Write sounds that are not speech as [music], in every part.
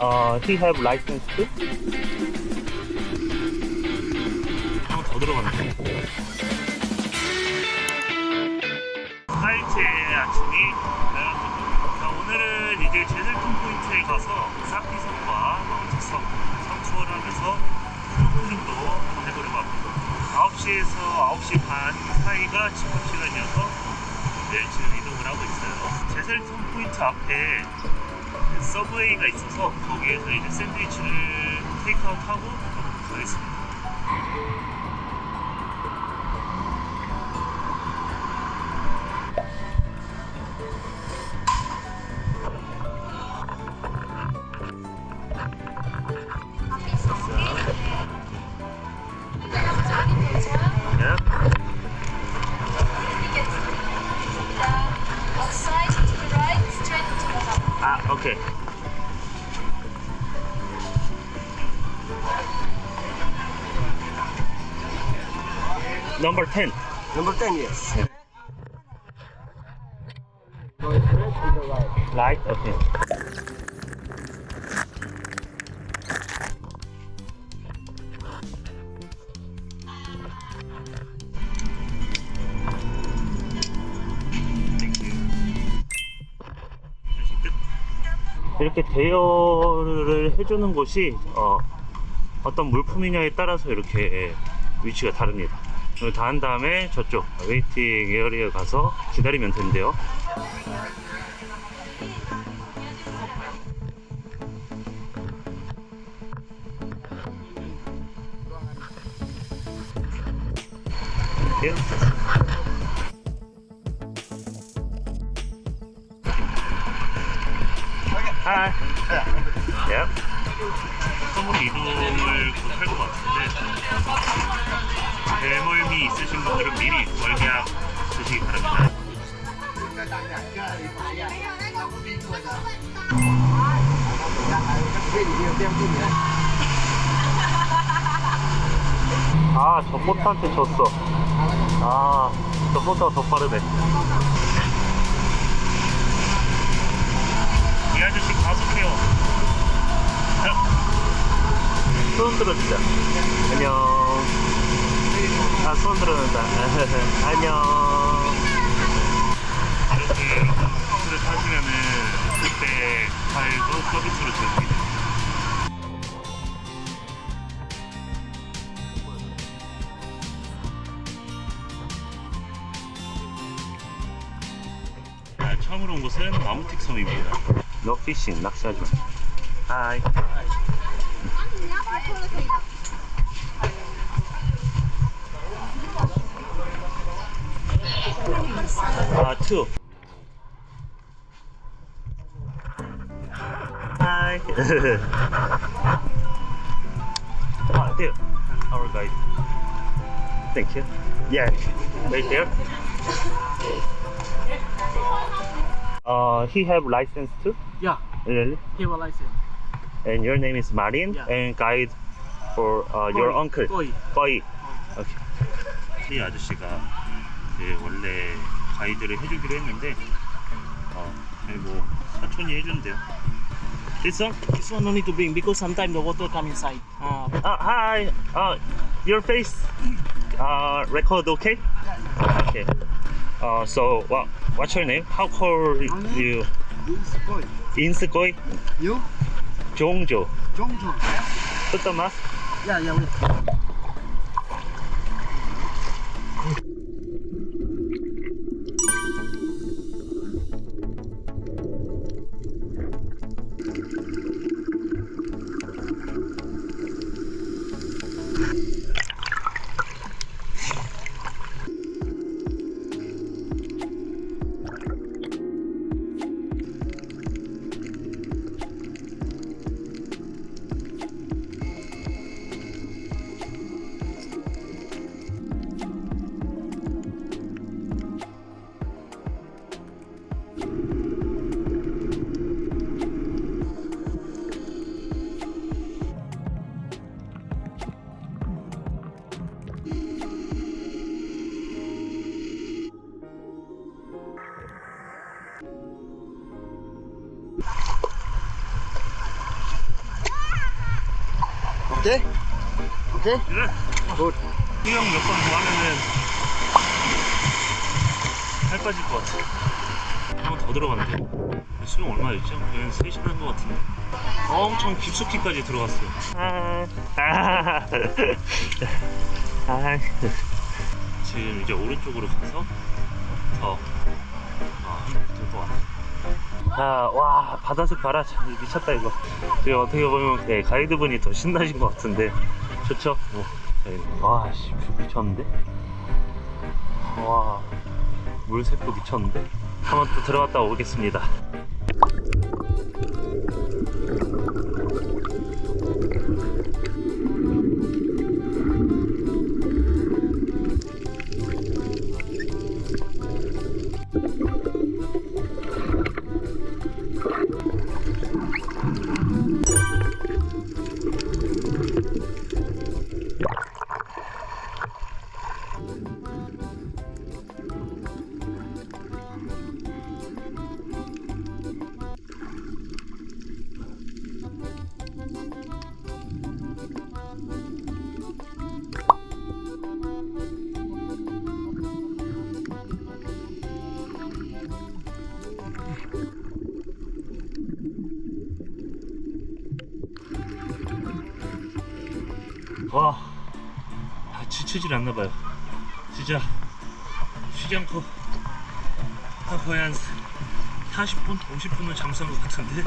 Uh, he have license too? 한번 더 들어갔네. 하이트의 아침이 자, 오늘은 이제 제들톤 포인트에 가서 사피섬과 마운트섬 성추월 하면서 스노클링도 해보려고 합니다. 9시에서 9시 반 사이가 취업 시간이어서 네, 지금 이동을 하고 있어요. 제셀톤 포인트 앞에 서브웨이가 있어 서 거기에서 이제 샌드위치를 테이크아웃하고 가보도록 하겠습니다. 네. Number 10. Number 10, yes. Right? Okay. 이렇게 대여를 해주는 곳이 어, 어떤 물품이냐에 따라서 이렇게 위치가 다릅니다. 다 한 다음에 저쪽 웨이팅 에어리어 가서 기다리면 된대요. 예. 아, 예. 선물 이동을 곧할것 같은데 대멀미 있으신 분들은 미리 멀미약 드시기 바랍니다. 아, 저 포트한테 졌어. 아, 저 포트가 더 빠르네. 이 아저씨 가속해요. 손 들어주자. 안녕. 아, 손 들어준다. [laughs] 안녕. 이렇게 버스를 타시면은 그때 파일도 서비스로 아, 처음으로 온 곳은 마무틱 섬입니다. 노 피싱, 낚시하지 마. 하이. Uh, two. Hi. [laughs] ah, there. Our guide. Thank you. Yeah, right there. Uh, he have license too? Yeah. Really? He have a license. And your name is Marin Yeah. and guide for uh, your Koi. uncle. Koi. 거의. 오케이. 이 아저씨가 그 원래 가이드를 해주기로 했는데 어, 아니 뭐 사촌이 해준대요. This one? This one no need to bring because sometimes the water come inside. Uh, Uh, hi. Uh, your face. Uh, record okay? Okay. Uh, so what? What's your name? How call you? This boy. 인 종조. Put the mask. Yeah, yeah. Wait. Okay? Okay? 그래. Good. 수영 몇번 더 하면은 살 빠질 것 같아. 한 번 더 들어간대. 수영 얼마였죠? 그냥 3시간 한것 같은데. 엄청 깊숙이까지 들어갔어요. 아, 아, [laughs] 아. 지금 이제 오른쪽으로 가서 더 아, 될것 같아. 아, 와, 바다색 봐라. 참 미쳤다, 이거. 지금 어떻게 보면 네, 가이드분이 더 신나신 것 같은데. 좋죠? 뭐. 네. 와, 씨, 미쳤는데? 와, 물색도 미쳤는데? 한번 또 들어갔다 오겠습니다. 와, 아, 지치질 않나 봐요. 진짜 쉬지 않고 아, 거의 한 40분, 50분은 잠수한 것 같은데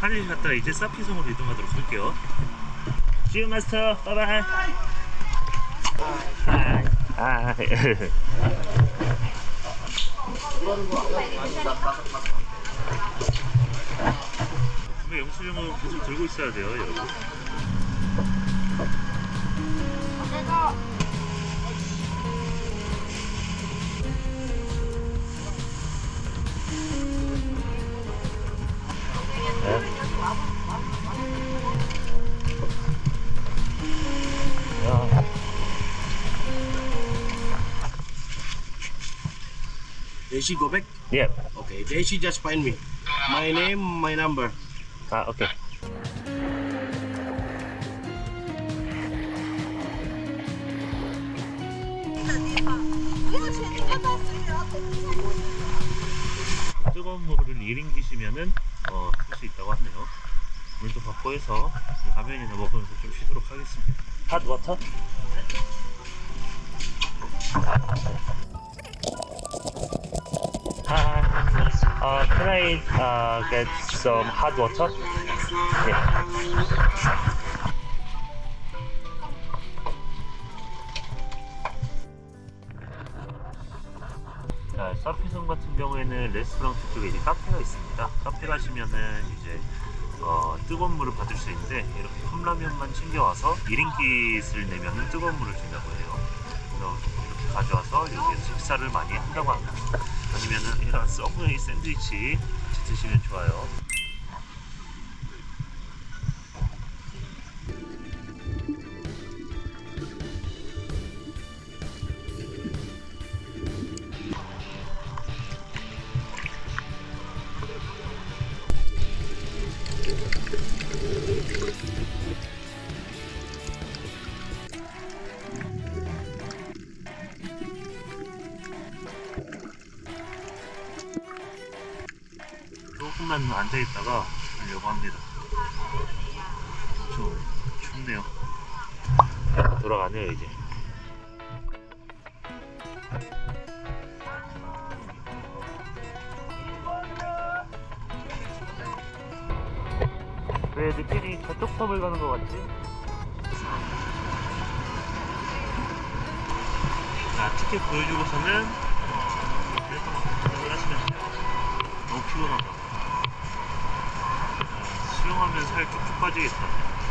하늘 갔다가 이제 사피성으로 이동하도록 할게요. See you, master. Bye bye. [laughs] 영수증은 계속 들고 있어야 돼요, 여러분. Daisy go back? Yeah. Okay, Daisy just find me. My name, my number. Ah, okay. 뜨거운 물을 1인 기시면은 어, 쓸수 있다고 하네요. 물도 받고 해서 라면이나 먹으면서 좀 쉬도록 하겠습니다. 핫 워터? Uh, can I uh, get some hot water? Yeah. 자, 서피섬 같은 경우에는 레스토랑 쪽에 이제 카페가 있습니다. 카페 가시면은 이제 어, 뜨거운 물을 받을 수 있는데 이렇게 컵라면만 챙겨와서 1인기를 내면은 뜨거운 물을 준다고 해요. 그래서 이렇게 가져와서 여기서 식사를 많이 한다고 합니다. 아니면은 이런 서브웨이 샌드위치 같이 드시면 좋아요. 조금만 앉아 있다가 가려고 합니다. 좀 춥네요. 돌아가네요 이제. 섬을 가는 것 같지? 자, 티켓 보여주고서는 이렇게 하시면 돼요. 너무 피곤하다. 수영하면 살 쭉쭉 빠지겠다.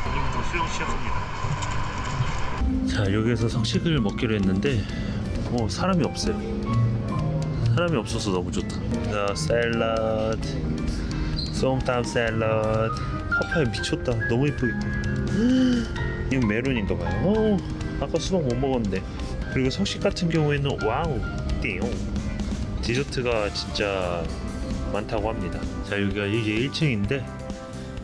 오늘부터 수영 시작합니다. 자, 여기에서 석식을 먹기로 했는데, 어, 사람이 없어요. 사람이 없어서 너무 좋다. 자, 샐러드, 쏨땀 샐러드. 파파야 미쳤다. 너무 이쁘게. [gasps] 이건 메론인가 봐요. 어, 아까 수박 못 먹었는데. 그리고 석식 같은 경우에는 와우, 띵. 디저트가 진짜 많다고 합니다. 자, 여기가 이게 1층인데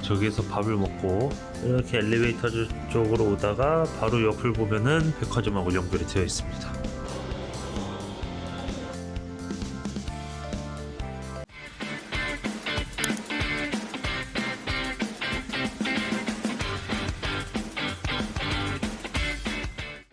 저기에서 밥을 먹고 이렇게 엘리베이터 쪽으로 오다가 바로 옆을 보면은 백화점하고 연결이 되어 있습니다.